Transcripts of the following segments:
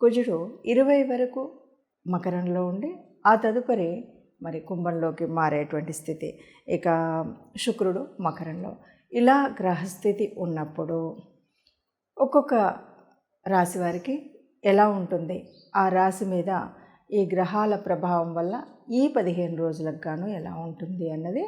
కుజుడు ఇరవై వరకు మకరంలో ఉండి ఆ తదుపరి మరి కుంభంలోకి మారేటువంటి స్థితి. ఇక శుక్రుడు మకరంలో. ఇలా గ్రహస్థితి ఉన్నప్పుడు ఒక్కొక్క రాశి వారికి ఎలా ఉంటుంది? ఆ రాశి మీద ఈ గ్రహాల ప్రభావం వల్ల ఈ పదిహేను రోజులకు గాను ఎలా ఉంటుంది అన్నది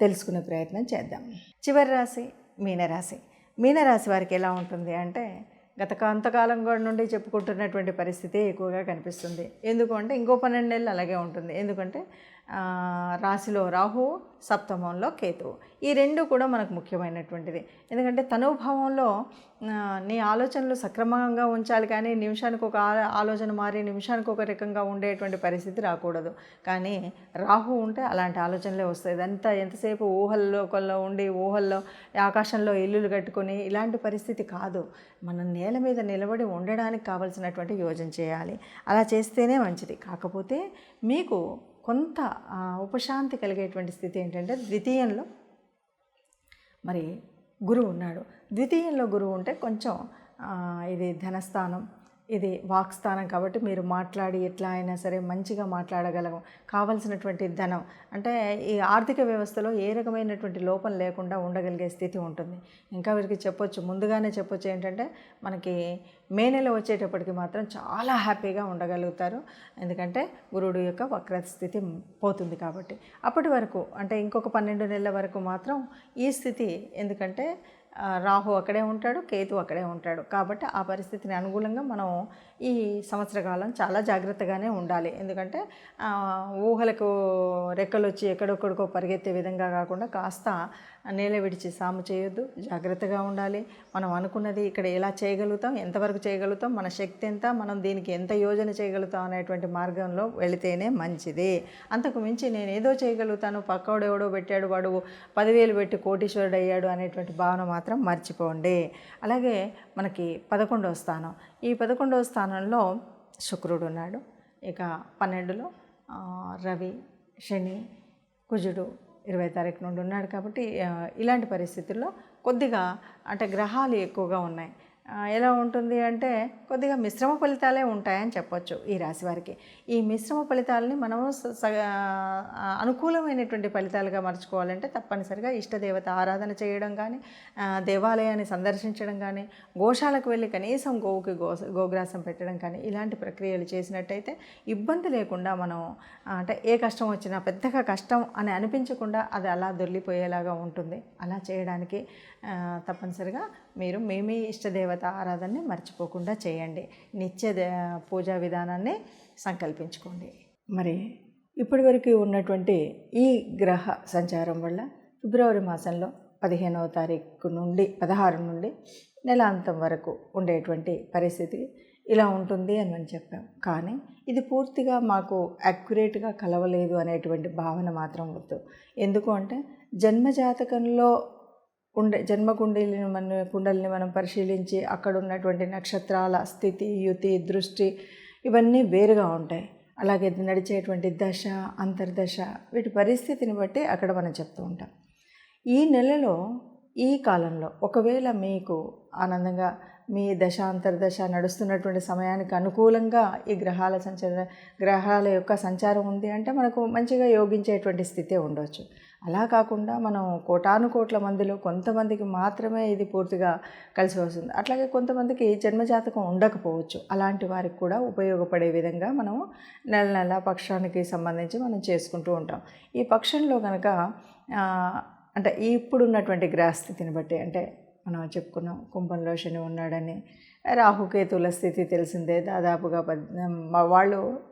తెలుసుకునే ప్రయత్నం చేద్దాం. చివరి రాశి మీనరాశి. మీనరాశి వారికి ఎలా ఉంటుంది అంటే గత కొంతకాలం కూడా నుండి చెప్పుకుంటున్నటువంటి పరిస్థితి ఎక్కువగా కనిపిస్తుంది. ఎందుకంటే ఇంకో పన్నెండు నెలలు అలాగే ఉంటుంది. ఎందుకంటే రాశిలో రాహు సప్తమంలో కేతువు ఈ రెండు కూడా మనకు ముఖ్యమైనటువంటిది. ఎందుకంటే తనుభావంలో నీ ఆలోచనలు సక్రమంగా ఉంచాలి కానీ నిమిషానికి ఒక ఆలోచన మారి నిమిషానికి ఒక రకంగా ఉండేటువంటి పరిస్థితి రాకూడదు. కానీ రాహు ఉంటే అలాంటి ఆలోచనలే వస్తాయి. ఇదంతా ఎంతసేపు ఊహల్లోకల్లో ఉండి ఊహల్లో ఆకాశంలో ఇల్లులు కట్టుకొని ఇలాంటి పరిస్థితి కాదు. మనం నేల మీద నిలబడి ఉండడానికి కావలసినటువంటి యోజన చేయాలి. అలా చేస్తేనే మంచిది. కాకపోతే మీకు కొంత ఉపశాంతి కలిగేటువంటి స్థితి ఏంటంటే ద్వితీయంలో మరి గురువు ఉన్నాడు. ద్వితీయంలో గురువు ఉంటే కొంచెం ఇది ధనస్థానం ఇది వాక్స్థానం కాబట్టి మీరు మాట్లాడి ఎట్లా అయినా సరే మంచిగా మాట్లాడగలం కావలసినటువంటి ధనం. అంటే ఈ ఆర్థిక వ్యవస్థలో ఏ రకమైనటువంటి లోపం లేకుండా ఉండగలిగే స్థితి ఉంటుంది. ఇంకా వీరికి చెప్పొచ్చు. ముందుగానే చెప్పొచ్చు ఏంటంటే మనకి మే నెల వచ్చేటప్పటికి మాత్రం చాలా హ్యాపీగా ఉండగలుగుతారు. ఎందుకంటే గురుడు యొక్క వక్ర స్థితి పోతుంది కాబట్టి. అప్పటి వరకు అంటే ఇంకొక పన్నెండు నెలల వరకు మాత్రం ఈ స్థితి ఎందుకంటే రాహు అక్కడే ఉంటాడు కేతు అక్కడే ఉంటాడు. కాబట్టి ఆ పరిస్థితిని అనుగుణంగా మనం ఈ సంవత్సర కాలం చాలా జాగ్రత్తగానే ఉండాలి. ఎందుకంటే ఊహలకు రెక్కలు వచ్చి ఎక్కడొక్కడికో పరిగెత్తే విధంగా కాకుండా కాస్త నేల విడిచి సాము చేయొద్దు. జాగ్రత్తగా ఉండాలి. మనం అనుకున్నది ఇక్కడ ఎలా చేయగలుగుతాం ఎంతవరకు చేయగలుగుతాం మన శక్తి ఎంత మనం దీనికి ఎంత యోజన చేయగలుగుతాం అనేటువంటి మార్గంలో వెళితేనే మంచిది. అంతకు మించి నేను ఏదో చేయగలుగుతాను పక్కవాడు ఎవడో పెట్టాడు వాడు పదివేలు పెట్టి కోటీశ్వరుడు అయ్యాడు అనేటువంటి భావన మాత్రం మర్చిపోండి. అలాగే మనకి పదకొండవ స్థానం. ఈ పదకొండవ స్థానంలో శుక్రుడు ఉన్నాడు. ఇక పన్నెండులో రవి శని కుజుడు ఇరవై తారీఖు నుండి ఉన్నాడు కాబట్టి ఇలాంటి పరిస్థితుల్లో కొద్దిగా అంటే గ్రహాలు ఎక్కువగా ఉన్నాయి. ఎలా ఉంటుంది అంటే కొద్దిగా మిశ్రమ ఫలితాలే ఉంటాయని చెప్పొచ్చు ఈ రాశి వారికి. ఈ మిశ్రమ ఫలితాలని మనము స- అనుకూలమైనటువంటి ఫలితాలుగా మర్చుకోవాలంటే తప్పనిసరిగా ఇష్టదేవత ఆరాధన చేయడం కానీ దేవాలయాన్ని సందర్శించడం కానీ గోశాలకు వెళ్ళి కనీసం గోవుకి గో గోగ్రాసం పెట్టడం కానీ ఇలాంటి ప్రక్రియలు చేసినట్టయితే ఇబ్బంది లేకుండా మనం అంటే ఏ కష్టం వచ్చినా పెద్దగా కష్టం అని అనిపించకుండా అది అలా దొరికిపోయేలాగా ఉంటుంది. అలా చేయడానికి తప్పనిసరిగా మీరు మీ మీ ఇష్టదేవత ఆరాధనని మర్చిపోకుండా చేయండి. నిత్య పూజా విధానాన్ని సంకల్పించుకోండి. మరి ఇప్పటివరకు ఉన్నటువంటి ఈ గ్రహ సంచారం వల్ల ఫిబ్రవరి మాసంలో పదిహేనవ తారీఖు నుండి పదహారు నుండి నెలాంతం వరకు ఉండేటువంటి పరిస్థితి ఇలా ఉంటుంది అని మనం చెప్పాం. కానీ ఇది పూర్తిగా మాకు అక్యురేట్గా కలవలేదు అనేటువంటి భావన మాత్రం వద్దు. ఎందుకు అంటే జన్మజాతకంలో ఉండే జన్మ కుండలిని మన కుండలిని మనం పరిశీలించి అక్కడ ఉన్నటువంటి నక్షత్రాల స్థితి యుతి దృష్టి ఇవన్నీ వేరుగా ఉంటాయి. అలాగే నడిచేటువంటి దశ అంతర్దశ వీటి పరిస్థితిని బట్టి అక్కడ మనం చెప్తూ ఉంటాం. ఈ నెలలో ఈ కాలంలో ఒకవేళ మీకు ఆనందంగా మీ దశాంతర్దశ నడుస్తున్నటువంటి సమయానికి అనుకూలంగా ఈ గ్రహాల సంచార గ్రహాల యొక్క సంచారం ఉంది అంటే మనకు మంచిగా యోగించేటువంటి స్థితే ఉండవచ్చు అలా కాకుండా మనం కోటాను కోట్ల మందిలో కొంతమందికి మాత్రమే ఇది పూర్తిగా కలిసి వస్తుంది. అట్లాగే కొంతమందికి జన్మజాతకం ఉండకపోవచ్చు. అలాంటి వారికి కూడా ఉపయోగపడే విధంగా మనం నెల నెల పక్షానికి సంబంధించి మనం చేసుకుంటూ ఉంటాం. ఈ పక్షంలో కనుక అంటే ఇప్పుడున్నటువంటి గ్రహస్థితిని బట్టి అంటే మనం చెప్పుకున్నాం కుంభంలో శని ఉన్నాడని. రాహుకేతుల స్థితి తెలిసిందే. దాదాపుగా పద్ వాళ్ళు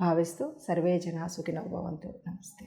భావిస్తూ సర్వే జనా సుఖినో భవంతు. నమస్తే.